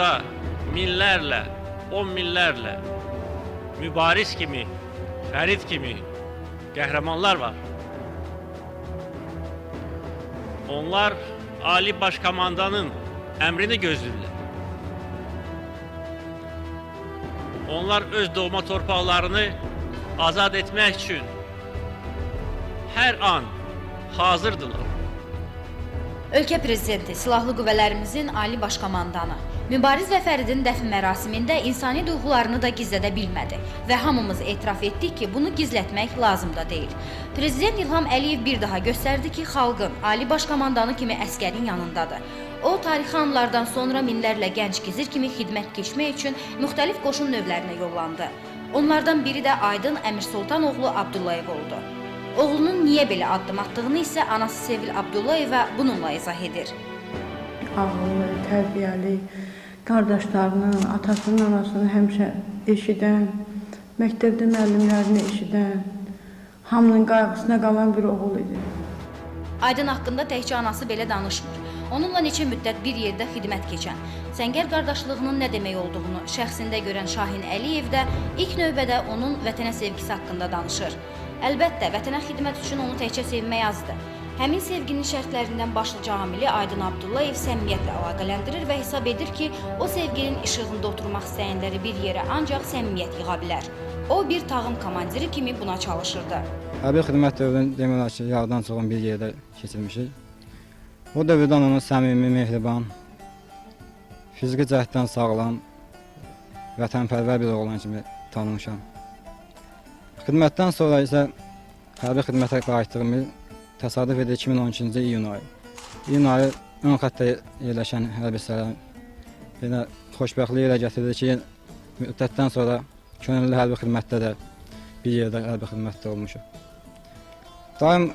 ordumuzda minlərlə, on minlərlə mübariz kimi, Fərid kimi qəhrəmanlar var. Onlar Ali Baş Komandanın əmrini gözləyirlər. Onlar öz doğma torpaqlarını azad etmək üçün hər an hazırdılar. Ölkə prezidenti, silahlı qüvvələrimizin ali baş komandanı Mübariz və Fəridin dəfn mərasimində insani duyğularını da gizlədə bilmədi və hamımız etiraf etdik ki, bunu gizlətmək lazım da deyil. Prezident İlham Əliyev bir daha göstərdi ki, xalqın ali baş komandanı kimi əskərin yanındadır. O, tarixi anlardan sonra minlərlə gənc gizir kimi xidmət keçmək üçün müxtəlif qoşun növlərinə yollandı. Onlardan biri də Aydın Əmir Sultanoğlu Abdullayev oldu. Oğlunun niyə belə addım atdığını isə anası Sevil Abdullayeva bununla izah edir. Ağıllı, tərbiyəli, qardaşlarının, atasının, anasını həmişə eşidən, məktəbdə müəllimlərini eşidən, hamının qayğısına qalan bir oğul idi. Aydın haqqında təkcə anası belə danışmır. Onunla neçə müddət bir yerdə xidmət keçən, Səngər qardaşlığının nə demək olduğunu şəxsində görən Şahin Əliyev də ilk növbədə onun vətənə sevgisi haqqında danışır. Əlbəttə, vətənə xidmət üçün onu təkcə sevmək azdır. Həmin sevginin şərtlərindən başlıca amili Aydın Abdullayev səmimiyyətlə əlaqələndirir və hesab edir ki, o sevginin işığında oturmaq istəyənləri bir yerə ancaq səmimiyyət yığa bilər. O bir tağım komandiri kimi buna çalışırdı. Hərbi xidmət dövrünü demək olar ki, yarıdan çoxun bir yerdə keçirmişik. O dövrdə onu səmimi, mehriban, fiziki cəhətdən sağlam, vətənpərvər bir oğlan kimi tanımışam. Xidmətdən sonra isə hərbi xidmətə qayıtdığım il təsadüf edir 2012-ci iyun ayı. İyun ayı ön xəttə yerləşən hərbi hissələrin belə xoşbəxtlik ilə gətirdi ki, müddətdən sonra könüllü hərbi xidmətdə də bir yerdə hərbi xidmətdə olmuşuq. Daim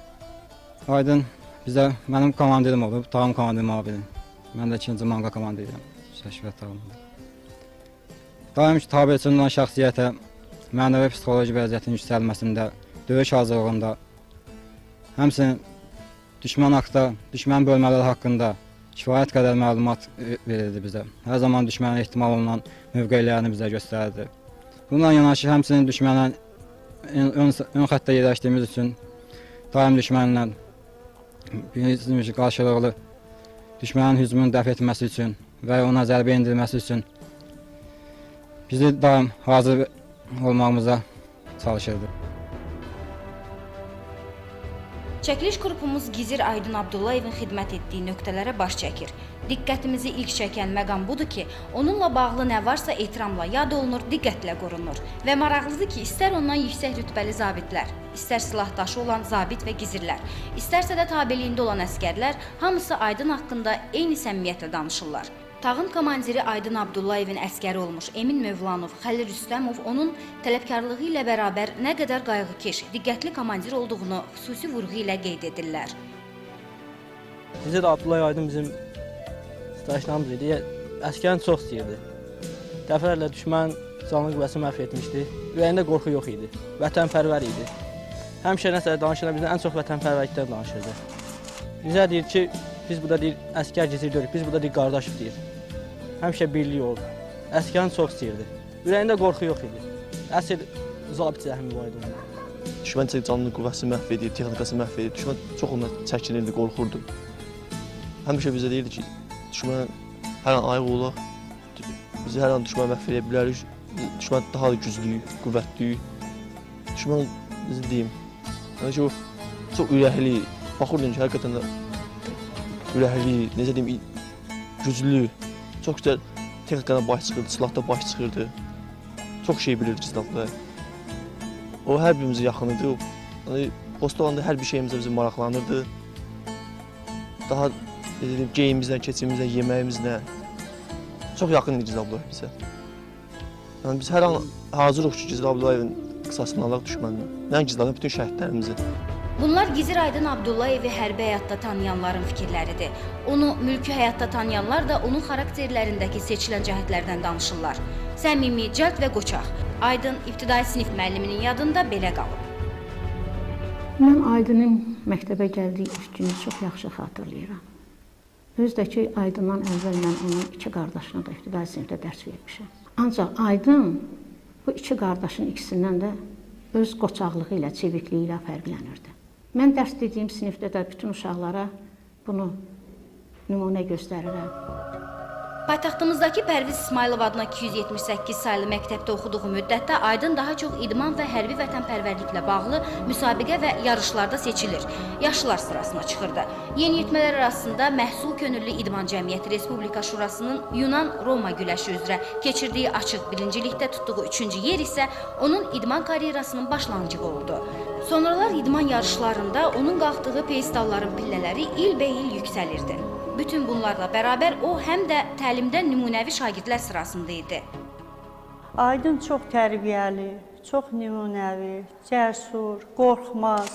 Aydın bizə mənim komandirim olub, tağım komandirim abidim. Mən də ikinci manqa komandiriyəm, Şəşvət tağımda. Daim tabiçinin olan şəxsiyyətə, mənəvi psixoloji vəziyyətin yüksəlməsində, döyüş hazırlığında, həmçinin düşmən haqqında, düşmən bölmələri haqqında kifayət qədər məlumat verirdi bizə. Hər zaman düşmənin ehtimal olunan mövqeylərini bizə göstərirdi. Bununla yanaşı həmçinin düşmənə ön, ön, xəttə yerləşdiyimiz üçün daim düşmənlə bizim qarşılıqlı düşmənin hücumunu dəf etməsi üçün və ona zərbə endirilməsi üçün bizi daim hazır olmağımıza çalışırdı. Çəkiliş qrupumuz Gizir Aydın Abdullayevin xidmət etdiyi nöqtələrə baş çəkir. Diqqətimizi ilk çəkən məqam budur ki, onunla bağlı nə varsa ehtiramla yad olunur, diqqətlə qorunur. Və maraqlıdır ki, istər ondan yüksək rütbəli zabitlər, istər silahdaşı olan zabit və gizirlər, istərsə də tabeliyində olan əskərlər hamısı Aydın haqqında eyni səmimiyyətlə danışırlar. Tağım komandiri Aydın Abdullayevin əskəri olmuş Emin Mövlanov, Xəlil Rüstəmov onun tələbkarlığı ilə bərabər nə qədər qayğıkeş, diqqətli komandir olduğunu xüsusi vurğu ilə qeyd edirlər. Bizə də Abdullayev Aydın bizim stajlarımız idi. Əskərini çox istəyirdi. Dəfələrlə düşmən canlı qüvvəsi məhv etmişdi. Ürəyində qorxu yox idi. Vətənpərvər idi. Həmişə nəsə danışanda bizdən ən çox vətənpərvərlikdən danışırdı. Bizə deyir ki, biz burada deyir əskər görürük, biz burada deyir qardaşıq deyir. Həmişə birlik oldu. Əskərini çox istəyirdi. Ürəyində qorxu yox idi. Əsl zabit zəhmi var idi onun. Düşmən canlı qüvvəsi məhv edir, texnikası məhv edir. Düşmən çox ondan çəkinirdi, qorxurdu. Həmişə bizə deyirdi ki, düşmən hər an ayıq olaq, bizi hər an düşmən məhv edə bilərik. Düşmən daha da güclüyük, qüvvətliyik. Düşmən bizi deyim, yəni ki, o çox ürəkli, baxırdın ki, həqiqətən də ürəkli, necə deyim, güclü, çox gözəl texnikada baş çıxırdı, silahda baş çıxırdı. Çox şey bilirdi silahda. O hər birimizə yaxın idi. Yəni posta olanda hər bir şeyimizə bizi maraqlanırdı. Daha necə deyim, geyimimizlə, keçimimizlə, yeməyimizlə çox yaxın idi Gizli Abdullayev bizə. Yəni biz hər an hazırıq ki, Gizli Abdullayevin qısasını alaq düşməndən. Nə Gizli Abdullayev, bütün şəhidlərimizi. Bunlar Gizir Aydın Abdullayevi hərbi həyatda tanıyanların fikirləridir. Onu mülki həyatda tanıyanlar da onun xarakterlərindəki seçilən cəhətlərdən danışırlar. Səmimi, cəld və qoçaq. Aydın ibtidai sinif müəlliminin yadında belə qalıb. Mən Aydının məktəbə gəldiyi ilk günü çox yaxşı xatırlayıram. Özü də ki, Aydından əvvəl mən onun iki qardaşına da ibtidai sinifdə dərs vermişəm. Ancaq Aydın bu iki qardaşın ikisindən də öz qoçaqlığı ilə, çevikliyi ilə fərqlənirdi. Mən dərs dediyim sinifdə də bütün uşaqlara bunu nümunə göstərirəm. Paytaxtımızdakı Pərviz İsmailov adına 278 saylı məktəbdə oxuduğu müddətdə Aydın daha çox idman və hərbi vətənpərvərliklə bağlı müsabiqə və yarışlarda seçilir. Yaşlılar sırasına çıxırdı. Yeniyetmələr arasında Məhsul Könüllü İdman Cəmiyyəti Respublika Şurasının Yunan-Roma güləşi üzrə keçirdiyi açıq birincilikdə tutduğu 3-cü yer isə onun idman karyerasının başlanğıcı oldu. Sonralar idman yarışlarında onun qalxdığı peystalların pillələri ilbəil yüksəlirdi. Bütün bunlarla bərabər o həm də təlimdə nümunəvi şagirdlər sırasında idi. Aydın çox tərbiyəli, çox nümunəvi, cəsur, qorxmaz.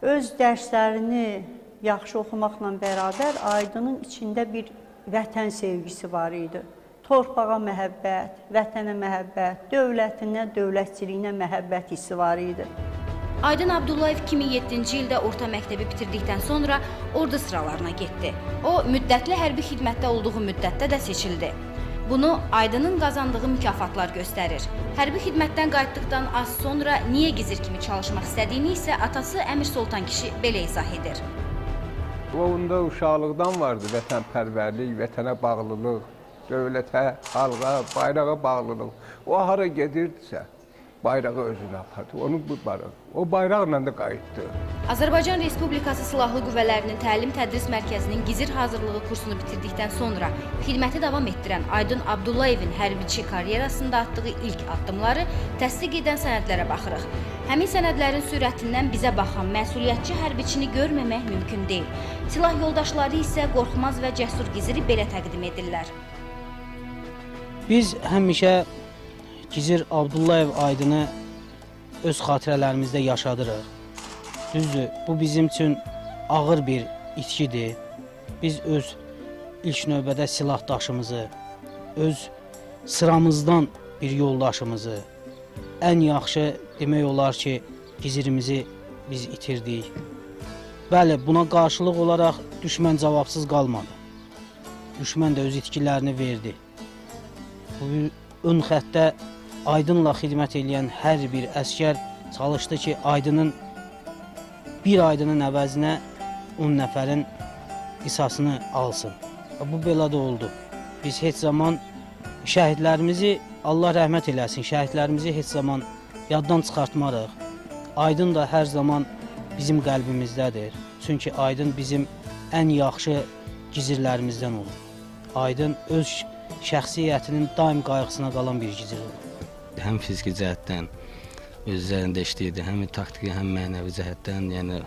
Öz dərslərini yaxşı oxumaqla bərabər Aydının içində bir vətən sevgisi var idi. Torpağa məhəbbət, vətənə məhəbbət, dövlətinə, dövlətçiliyinə məhəbbət hissi var idi. Aydın Abdullayev 2007-ci ildə orta məktəbi bitirdikdən sonra ordu sıralarına getdi. O, müddətli hərbi xidmətdə olduğu müddətdə də seçildi. Bunu Aydının qazandığı mükafatlar göstərir. Hərbi xidmətdən qayıtdıqdan az sonra niyə gizir kimi çalışmaq istədiyini isə atası Əmir Soltan kişi belə izah edir. O onda uşaqlıqdan vardı vətənpərvərlik, vətənə bağlılıq, dövlətə, xalqa, bayrağa bağlılıq. O hara gedirdisə, bayrağı özünə apardı. Onu bu bayraq. O bayraqla da qayıtdı. Azərbaycan Respublikası Silahlı Qüvvələrinin Təlim-Tədris Mərkəzinin gizir hazırlığı kursunu bitirdikdən sonra xidməti davam etdirən Aydın Abdullayevin hərbiçi karyerasında atdığı ilk addımları təsdiq edən sənədlərə baxırıq. Həmin sənədlərin sürətindən bizə baxan məsuliyyətçi hərbiçini görməmək mümkün deyil. Silah yoldaşları isə qorxmaz və cəsur giziri belə təqdim edirlər. Biz həmişə Gizir Abdullayev Aydını öz xatirələrimizdə yaşadırıq. Düzdür, bu bizim üçün ağır bir itkidir. Biz öz ilk növbədə silahdaşımızı, öz sıramızdan bir yoldaşımızı, ən yaxşı demək olar ki, gizirimizi biz itirdik. Bəli, buna qarşılıq olaraq düşmən cavabsız qalmadı. Düşmən də öz itkilərini verdi. Bu ön xəttə Aydınla xidmət edən hər bir əskər çalışdı ki, Aydının bir Aydının əvəzinə 10 nəfərin qisasını alsın. Bu belə də oldu. Biz heç zaman şəhidlərimizi Allah rəhmət eləsin, şəhidlərimizi heç zaman yaddan çıxartmarıq. Aydın da hər zaman bizim qəlbimizdədir. Çünki Aydın bizim ən yaxşı gizirlərimizdən olur. Aydın öz şəxsiyyətinin daim qayğısına qalan bir gizir olur həm fiziki cəhətdən öz üzərində işləyirdi, həm taktiki, həm mənəvi cəhətdən, yəni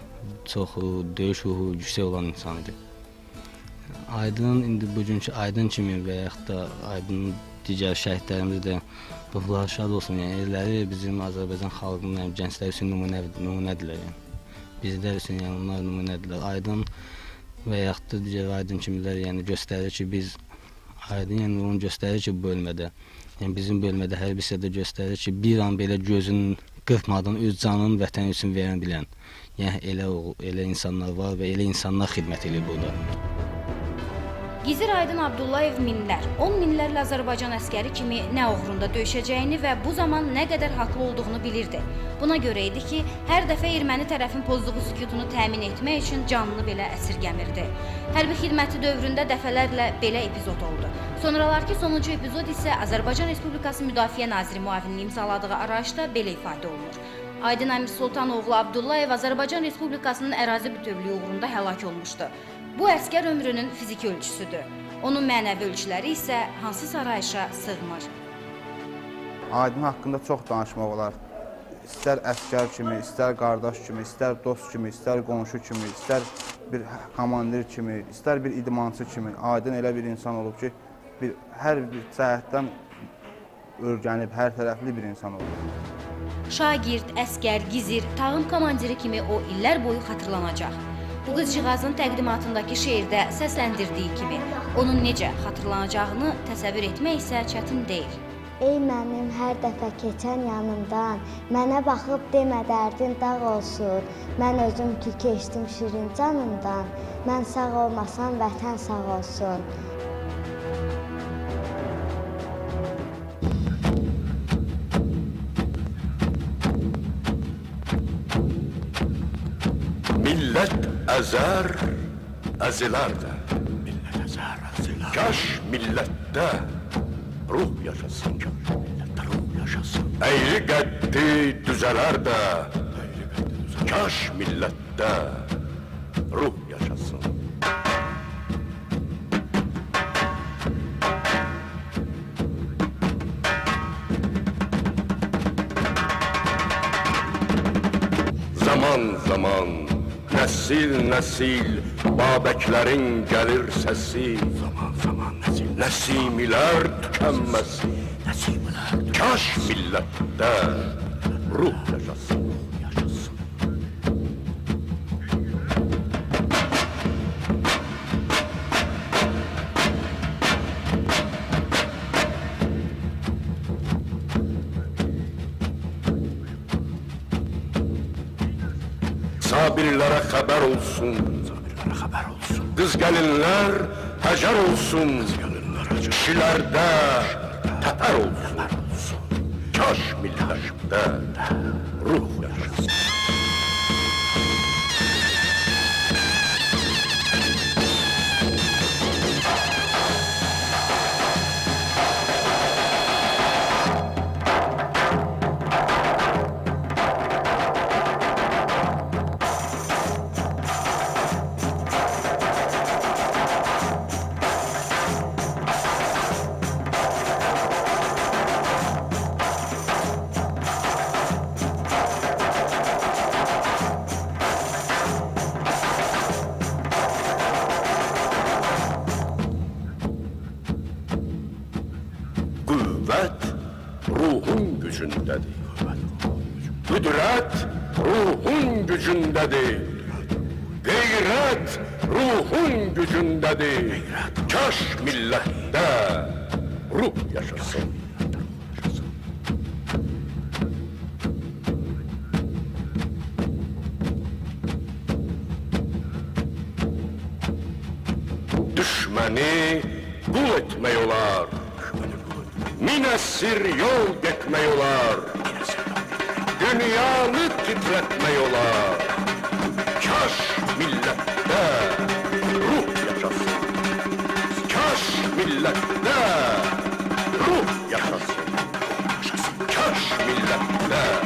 çox döyüş ruhu yüksək olan insan idi. Aydın indi bugünkü Aydın kimi və yaxud da Aydının digər şəhidlərimiz də ruhları şad olsun. Yəni elləri bizim Azərbaycan xalqının, yəni gənclər üçün nümunə nümunədirlər. Yəni. Bizlər üçün yəni onlar nümunədirlər. Aydın və yaxud da digər Aydın kimilər yəni göstərir ki, biz Aydın yəni onu göstərir ki, bu bölmədə Yəni bizim bölmədə hərbi hissədə göstərir ki, bir an belə gözünün qırpmadan öz canını vətən üçün verən bilən, yəni elə elə insanlar var və elə insanlar xidmət edir burada. Gizir Aydın Abdullayev minlər, 10 minlərlə Azərbaycan əskəri kimi nə uğrunda döyüşəcəyini və bu zaman nə qədər haqlı olduğunu bilirdi. Buna görə idi ki, hər dəfə erməni tərəfin pozduğu sükutunu təmin etmək üçün canını belə əsirgəmirdi. Hərbi xidməti dövründə dəfələrlə belə epizod oldu. Sonralarki sonuncu epizod isə Azərbaycan Respublikası Müdafiə Naziri müavininin imzaladığı arayışda belə ifadə olunur. Aydın Əmir Sultanoğlu Abdullayev Azərbaycan Respublikasının ərazi bütövlüyü uğrunda həlak olmuşdu. Bu əskər ömrünün fiziki ölçüsüdür. Onun mənəvi ölçüləri isə hansı sarayışa sığmır. Aydın haqqında çox danışmaq olar. İstər əskər kimi, istər qardaş kimi, istər dost kimi, istər qonşu kimi, istər bir komandir kimi, istər bir idmançı kimi Aydın elə bir insan olub ki, bir hər bir cəhətdən örgənib, hər tərəfli bir insan olub. Şagird, əskər, gizir, tağım komandiri kimi o illər boyu xatırlanacaq. Bu qızcığazın təqdimatındakı şeirdə səsləndirdiyi kimi, onun necə xatırlanacağını təsəvvür etmək isə çətin deyil. Ey mənim hər dəfə keçən yanımdan, mənə baxıb demə dərdin dağ olsun. Mən özüm ki keçdim şirin canımdan. Mən sağ olmasam vətən sağ olsun. Millət Azar, azilarda. Millet azar, azilar. Kaş millette ruh yaşasın. Kaş millette ruh yaşasın. Eğri gaddi düzeler de. Kaş millette ruh yaşasın. Zaman zaman Nesil nesil babeklerin gelir sesi. Zaman zaman nesil Nesimiler tükenmesi Nesimiler Kaş millette ruh yaşasın. sabirlere haber olsun. Sabirlere haber olsun. Kız gelinler hacer olsun. Kız gelinler hacer. Kişilerde teper olsun. Teper olsun. Kaş millet'te. gücünde değil. Kudret ruhun gücünde değil. Gayret ruhun gücünde değil. Kaş millette ruh yaşasın. Düşmanı kul etmiyorlar. Minasir yol dekmeyolar, dünyanı titretmeyolar. Kaş millette ruh yaşasın, kaş millette ruh yaşasın, kaş millette